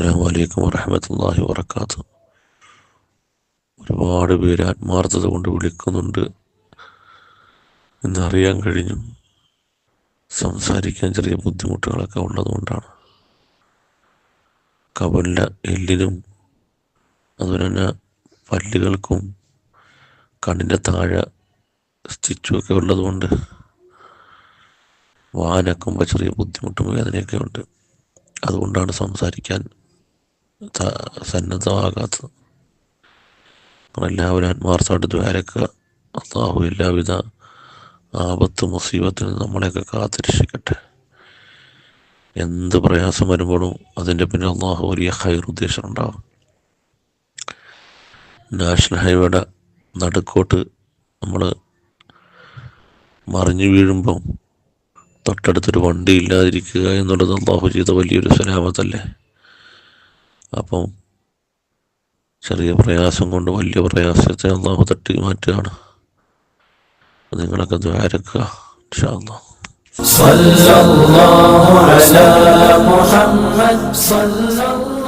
അസ്സാം വലൈക്കും വറഹമത്തല്ലാഹി വർക്കാത്തു ഒരുപാട് പേര് ആത്മാർത്ഥത കൊണ്ട് വിളിക്കുന്നുണ്ട്. എന്നറിയാൻ കഴിഞ്ഞു. സംസാരിക്കാൻ ചെറിയ ബുദ്ധിമുട്ടുകളൊക്കെ ഉള്ളതുകൊണ്ടാണ്. കബലിന്റെ എല്ലിനും അതുപോലെ തന്നെ പല്ലുകൾക്കും കണ്ണിന്റെ താഴെ സ്റ്റിച്ചുമൊക്കെ ഉള്ളതുകൊണ്ട് വാനക്കുമ്പോൾ ചെറിയ ബുദ്ധിമുട്ടും വേദനയൊക്കെ ഉണ്ട്. അതുകൊണ്ടാണ് സംസാരിക്കാൻ സന്നദ്ധമാകാത്തത് എല്ലാവരും ആത്മാർത്ഥമായിട്ട് ദ്വാരക്കുക. അള്ളാഹു എല്ലാവിധ ആപത്ത് മുസീബത്തിന് നമ്മളെയൊക്കെ കാത്തിരക്ഷിക്കട്ടെ. എന്ത് പ്രയാസം വരുമ്പോഴും അതിന്റെ പിന്നിൽ അള്ളാഹു വലിയ ഹൈർ ഉദ്ദേശം ഉണ്ടാവും. നാഷണൽ ഹൈവേയുടെ നടുക്കോട്ട് നമ്മൾ മറിഞ്ഞു വീഴുമ്പം തൊട്ടടുത്തൊരു വണ്ടി ഇല്ലാതിരിക്കുക എന്നുള്ളത് അള്ളാഹു ചെയ്ത വലിയൊരു സലാമത്തല്ലേ? അപ്പം ചെറിയ പ്രയാസം കൊണ്ട് വലിയ പ്രയാസത്തെ അള്ളാഹു തട്ടി മാറ്റുകയാണ് അപ്പോൾ നിങ്ങളൊക്കെ ദ്വാരക്കുക ഇൻഷാ അള്ളാഹ് صلى الله على محمد صلى